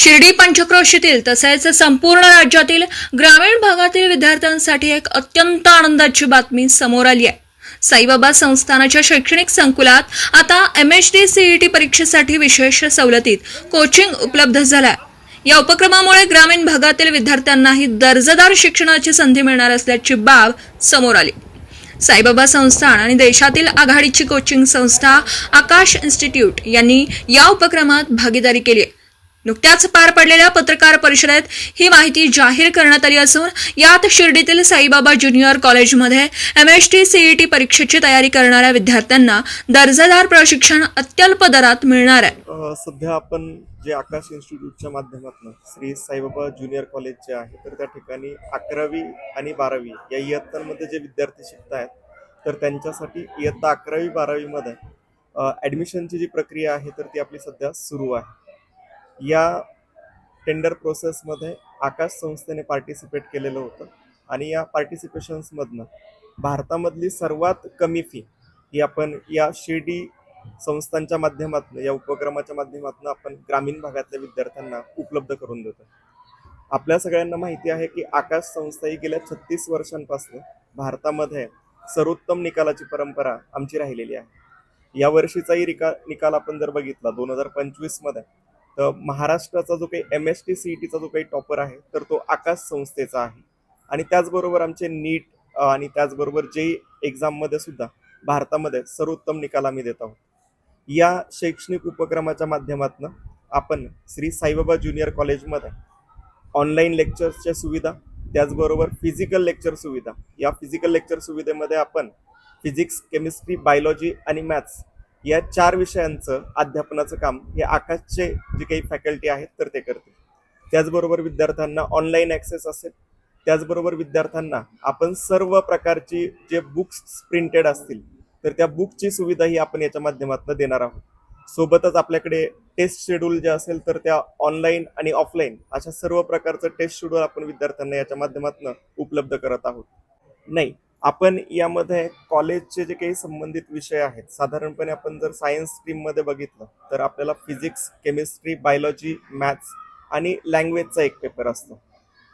शिर्डी पंचक्रोशीतील तसेच संपूर्ण राज्यातील ग्रामीण भागातील विद्यार्थ्यांसाठी एक अत्यंत आनंदाची बातमी समोर आली आहे. साईबाबा संस्थानाच्या शैक्षणिक संकुलात आता एम एच डी सीईटी परीक्षेसाठी विशेष सवलतीत कोचिंग उपलब्ध झाला आहे या उपक्रमामुळे ग्रामीण भागातील विद्यार्थ्यांनाही दर्जेदार शिक्षणाची संधी मिळणार असल्याची बाब समोर आली. साईबाबा संस्थान आणि देशातील आघाडीची कोचिंग संस्था आकाश इन्स्टिट्यूट यांनी या उपक्रमात भागीदारी केली आहे. नुकत्याच पार पडलेल्या पत्रकार परिषदेत ही माहिती जाहीर करण्यात आली असून यात शिर्डीतील साईबाबा ज्युनियर कॉलेजमध्ये एम एस टी सीईटी परीक्षेची तयारी करणाऱ्या विद्यार्थ्यांना दर्जेदार प्रशिक्षण अत्यल्प दरात मिळणार आहे. सध्या आपण जे आकाश इन्स्टिट्यूटच्या माध्यमातून श्री साईबाबा ज्युनियर कॉलेज जे आहे तर त्या ठिकाणी अकरावी आणि बारावी या इयत्तांमध्ये जे विद्यार्थी शिकत आहेत तर त्यांच्यासाठी इयत्ता अकरावी बारावीमध्ये ॲडमिशनची जी प्रक्रिया आहे तर ती आपली सध्या सुरू आहे. या टेंडर प्रोसेसमध्ये आकाश संस्थेने पार्टिसिपेट केलेलं होतं. आणि या पार्टिसिपेशन्समधनं भारतामधली सर्वात कमी फी ही आपण या शिर्डी संस्थांच्या माध्यमातून या उपक्रमाच्या माध्यमातून आपण ग्रामीण भागातल्या विद्यार्थ्यांना उपलब्ध करून देतो. आपल्या सगळ्यांना माहिती आहे की आकाश संस्था ही गेल्या छत्तीस वर्षांपासून भारतामध्ये सर्वोत्तम निकालाची परंपरा आमची राहिलेली आहे. या वर्षीचाही रिका निकाल आपण जर बघितला दोन हजार पंचवीसमध्ये तर महाराष्ट्राचा जो काही M S T C E टीचा जो काही टॉपर आहे तर तो आकाश संस्थेचा आहे. आणि त्याचबरोबर आमचे नीट आणि त्याचबरोबर जे एक्झाममध्ये सुद्धा भारतामध्ये सर्वोत्तम निकाल आम्ही देत आहोत. या शैक्षणिक उपक्रमाच्या माध्यमातून आपण श्री साईबाबा ज्युनियर कॉलेजमध्ये ऑनलाईन लेक्चर्सच्या सुविधा त्याचबरोबर फिजिकल लेक्चर सुविधा या फिजिकल लेक्चर सुविधेमध्ये आपण फिजिक्स केमिस्ट्री बायोलॉजी आणि मॅथ्स या चार विषयांचं अध्यापनाचं काम हे आकाशचे जे काही फॅकल्टी आहेत तर ते करते त्याचबरोबर विद्यार्थ्यांना ऑनलाईन ॲक्सेस असेल. त्याचबरोबर विद्यार्थ्यांना आपण सर्व प्रकारची जे बुक्स प्रिंटेड असतील तर त्या बुकची सुविधा ही आपण याच्या माध्यमातून देणार आहोत. सोबतच आपल्याकडे टेस्ट शेड्यूल जे असेल तर त्या ऑनलाईन आणि ऑफलाईन अशा सर्व प्रकारचं टेस्ट शेड्यूल आपण विद्यार्थ्यांना याच्या माध्यमातून उपलब्ध करत आहोत. नाही आपण यामध्ये कॉलेजचे जे काही संबंधित विषय आहेत साधारणपणे आपण जर सायन्स स्ट्रीममध्ये बघितलं तर आपल्याला फिजिक्स केमिस्ट्री बायोलॉजी मॅथ्स आणि लँग्वेजचा एक पेपर असतो.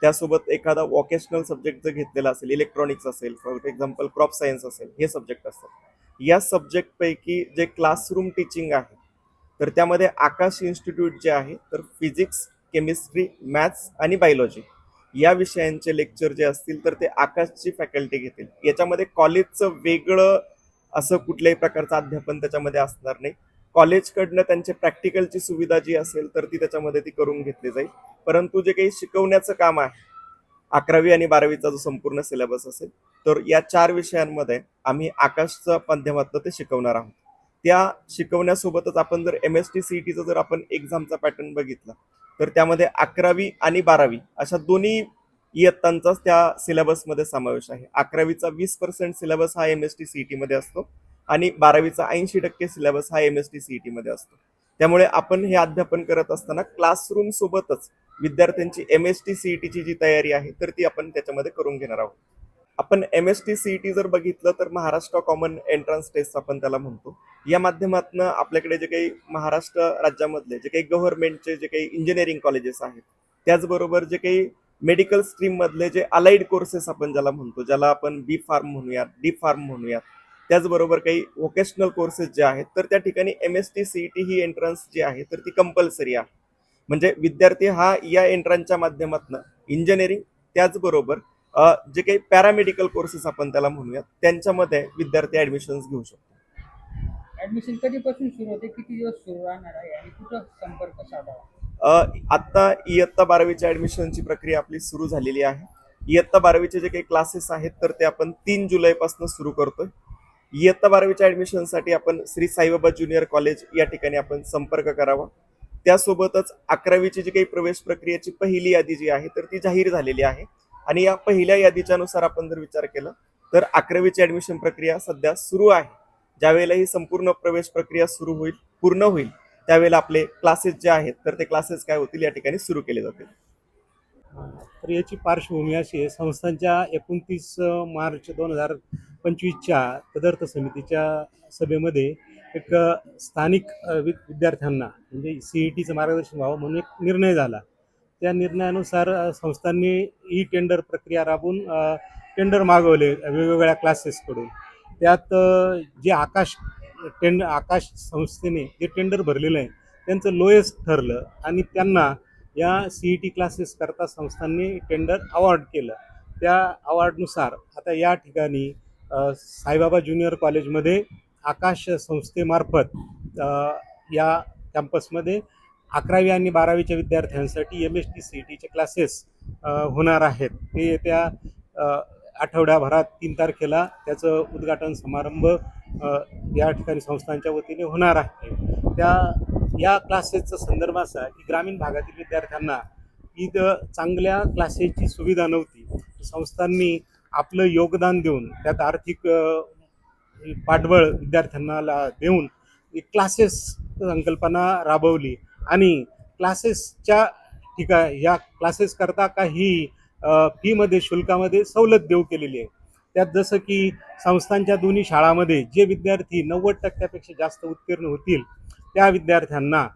त्यासोबत एखादा वॉकेशनल सब्जेक्ट जर घेतलेला असेल इलेक्ट्रॉनिक्स असेल फॉर एक्झाम्पल क्रॉप सायन्स असेल हे सब्जेक्ट असतात. या सब्जेक्टपैकी जे क्लासरूम टीचिंग आहे तर त्यामध्ये आकाश इन्स्टिट्यूट जे आहे तर फिजिक्स केमिस्ट्री मॅथ्स आणि बायोलॉजी या विषयांचे लेक्चर जे असतील तर ते आकाशची फॅकल्टी घेतील. याच्यामध्ये कॉलेजचं वेगळं असं कुठल्याही प्रकारचं अध्यापन त्याच्यामध्ये असणार नाही. कॉलेजकडनं त्यांचे प्रॅक्टिकलची सुविधा जी असेल तर ती त्याच्यामध्ये ती करून घेतली जाईल. परंतु जे काही शिकवण्याचं काम आहे अकरावी आणि बारावीचा जो संपूर्ण सिलेबस असेल तर या चार विषयांमध्ये आम्ही आकाशच्या माध्यमातून ते शिकवणार आहोत. त्या शिकवण्यासोबतच आपण जर एम एस टी सी टीचा जर आपण एक्झामचा पॅटर्न बघितला तर त्यामध्ये अकरावी आणि बारावी अशा दोन्ही इयत्तांचाच त्या सिलेबसमध्ये समावेश आहे. अकरावीचा वीस पर्सेंट सिलेबस हा एम एस टी सी टीमध्ये असतो आणि बारावीचा ऐंशी टक्के सिलेबस हा एम एस टी सी टीमध्ये असतो. त्यामुळे आपण हे अध्यापन करत असताना क्लासरूम सोबतच विद्यार्थ्यांची एम एस टी सी टीची जी तयारी आहे तर ती आपण त्याच्यामध्ये करून घेणार आहोत. आपण M S T C T जर बघितलं तर महाराष्ट्र कॉमन एंट्रन्स टेस्ट आपण त्याला म्हणतो. या माध्यमातून आपल्याकडे जे काही महाराष्ट्र राज्यामधले जे काही गव्हर्नमेंटचे जे काही इंजिनिअरिंग कॉलेजेस आहेत त्याचबरोबर जे काही मेडिकल स्ट्रीममधले जे अलाइड कोर्सेस आपण ज्याला म्हणतो ज्याला आपण बी फार्म म्हणूयात डी फार्म म्हणूयात त्याचबरोबर काही व्होकेशनल कोर्सेस जे आहेत तर त्या ठिकाणी M S T C T ही एंट्रन्स जी आहे तर ती कंपल्सरी आहे. म्हणजे विद्यार्थी हा या एंट्रन्सच्या माध्यमातून इंजिनिअरिंग त्याचबरोबर जे काही पॅरामेडिकल कोर्सेस आपण त्याला म्हणूयात त्यांच्यामध्ये विद्यार्थी ऍडमिशन्स घेऊ शकतो. ऍडमिशन कधीपासून सुरू होते? किती दिवस सुरू राहणार आहे? आणि कुठं संपर्क साधावा? आत्ता इयत्ता बारावीच्या ऍडमिशनची प्रक्रिया आपली सुरू झालेली आहे. इयत्ता बारावीचे जे काही क्लासेस आहेत तर ते आपण तीन जुलैपासून सुरू करतोय. इयत्ता बारावीच्या ऍडमिशनसाठी आपण श्री साईबाबा ज्युनियर कॉलेज या ठिकाणी आपण संपर्क करावा. त्यासोबतच अकरावीची जी काही प्रवेश प्रक्रियेची पहिली यादी जी आहे तर ती जाहीर झालेली आहे. आणि या पहिल्या यादीच्या नुसार आपण जर विचार केला तर अकरावीची ऍडमिशन प्रक्रिया सध्या सुरू आहे. ज्यावेळेला ही संपूर्ण प्रवेश प्रक्रिया सुरू होईल पूर्ण होईल त्यावेळेला आपले क्लासेस जे आहेत तर ते क्लासेस काय होतील या ठिकाणी सुरू केले जातील. तर याची पार्श्वभूमी अशी आहे संस्थांच्या एकोणतीस मार्च दोन हजार पंचवीसच्या तदर्थ समितीच्या सभेमध्ये एक स्थानिक वि- विद्यार्थ्यांना म्हणजे सी ई टीचं मार्गदर्शन व्हावं म्हणून एक निर्णय झाला. त्या निर्णयानुसार संस्थांनी ई टेंडर प्रक्रिया राबवून टेंडर मागवले वेगवेगळ्या क्लासेसकडून त्यात जे आकाश टेंड आकाश संस्थेने जे टेंडर भरलेलं आहे त्यांचं लोएस्ट ठरलं आणि त्यांना या सी ई टी क्लासेस करता संस्थांनी टेंडर अवॉर्ड केलं. त्या अवॉर्डनुसार आता या ठिकाणी साईबाबा ज्युनियर कॉलेजमध्ये आकाश संस्थेमार्फत या कॅम्पसमध्ये अकरावी आणि बारावीच्या विद्यार्थ्यांसाठी एम एस टी सी टीचे क्लासेस होणार आहेत. ते येत्या आठवड्याभरात तीन तारखेला त्याचं उद्घाटन समारंभ या ठिकाणी संस्थांच्या वतीने होणार आहे. त्या या क्लासेसचा संदर्भ असा की ग्रामीण भागातील विद्यार्थ्यांना इथं चांगल्या क्लासेसची सुविधा नव्हती. संस्थांनी आपलं योगदान देऊन त्यात आर्थिक पाठबळ विद्यार्थ्यांना देऊन क्लासेस संकल्पना राबवली. आणि क्लासेसच्या ठिका या क्लासेस करता काही फीमध्ये शुल्कामध्ये सवलत देऊ केलेली आहे. त्यात जसं की संस्थांच्या दोन्ही शाळामध्ये जे विद्यार्थी नव्वद टक्क्यापेक्षा जास्त उत्तीर्ण होतील त्या विद्यार्थ्यांना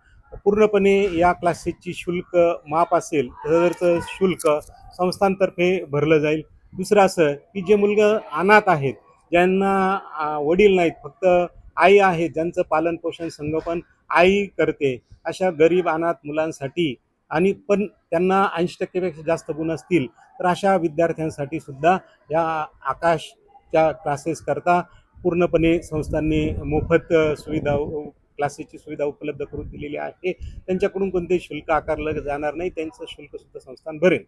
पूर्णपणे या क्लासेसची शुल्क माफ असेल तर शुल्क संस्थांतर्फे भरलं जाईल. दुसरं असं की जे मुलगं अनाथ आहेत ज्यांना वडील नाहीत फक्त आई आहेत ज्यांचं पालनपोषण संगोपन आई करते अशा गरीब अनाथ मुलांसाठी आणि पण त्यांना ऐंशी टक्केपेक्षा जास्त गुण असतील तर अशा विद्यार्थ्यांसाठी सुद्धा या आकाशच्या क्लासेस करता पूर्णपणे संस्थांनी मोफत सुविधा क्लासेसची सुविधा उपलब्ध करून दिलेली आहे. त्यांच्याकडून कोणतेही शुल्क आकारलं जाणार नाही त्यांचं शुल्क सुद्धा संस्थान भरेल.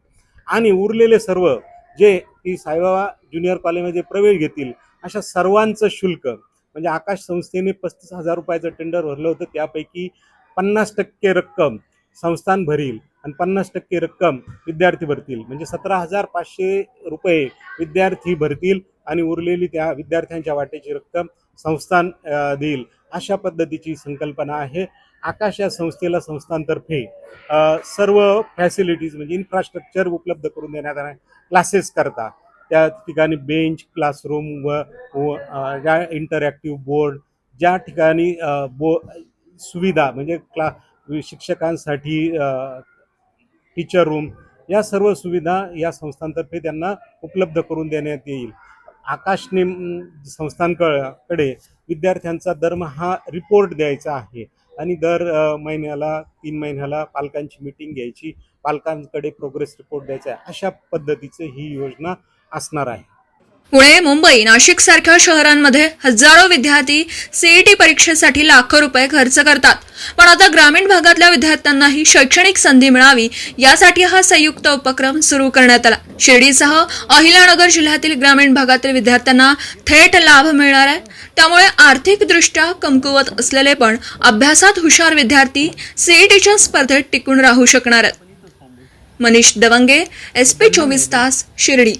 आणि उरलेले सर्व जे की साईबाबा ज्युनियर कॉलेजमध्ये प्रवेश घेतील अशा सर्वांचं शुल्क म्हणजे आकाश संस्थेने पस्तीस हजार रुपयाचं टेंडर भरलं होतं. त्यापैकी पन्नास टक्के रक्कम संस्थान भरील आणि पन्नास टक्के रक्कम विद्यार्थी भरतील. म्हणजे सतरा हजार पाचशे रुपये विद्यार्थी भरतील आणि उरलेली त्या विद्यार्थ्यांच्या वाटेची रक्कम संस्थान देईल. अशा पद्धतीची संकल्पना आहे. आकाश या संस्थेला संस्थांतर्फे सर्व फॅसिलिटीज म्हणजे इन्फ्रास्ट्रक्चर उपलब्ध करून देण्यात क्लासेस करता. त्या ठिकाणी बेंच क्लासरूम व ज्या इंटरॅक्टिव्ह बोर्ड ज्या ठिकाणी बो सुविधा म्हणजे क्ला शिक्षकांसाठी टीचर रूम या सर्व सुविधा या संस्थांतर्फे त्यांना उपलब्ध करून देण्यात येईल. आकाशने संस्थांकडे विद्यार्थ्यांचा दरमहा रिपोर्ट द्यायचा आहे आणि दर महिन्याला तीन महिन्याला पालकांची मिटिंग घ्यायची पालकांकडे प्रोग्रेस रिपोर्ट द्यायचा आहे. अशा पद्धतीचं ही योजना असणार आहे. पुणे मुंबई नाशिक सारख्या शहरांमध्ये हजारो विद्यार्थी सीईटी परीक्षेसाठी लाखो रुपये खर्च करतात. पण आता ग्रामीण भागातल्या विद्यार्थ्यांनाही शैक्षणिक संधी मिळावी यासाठी हा संयुक्त उपक्रम सुरू करण्यात आला. शिर्डीसह अहिलानगर जिल्ह्यातील ग्रामीण भागातील विद्यार्थ्यांना थेट लाभ मिळणार आहे. त्यामुळे आर्थिकदृष्ट्या कमकुवत असलेले पण अभ्यासात हुशार विद्यार्थी सीईटीच्या स्पर्धेत टिकून राहू शकणार आहेत. मनीष दवंगे एस पी चोवीस तास शिर्डी.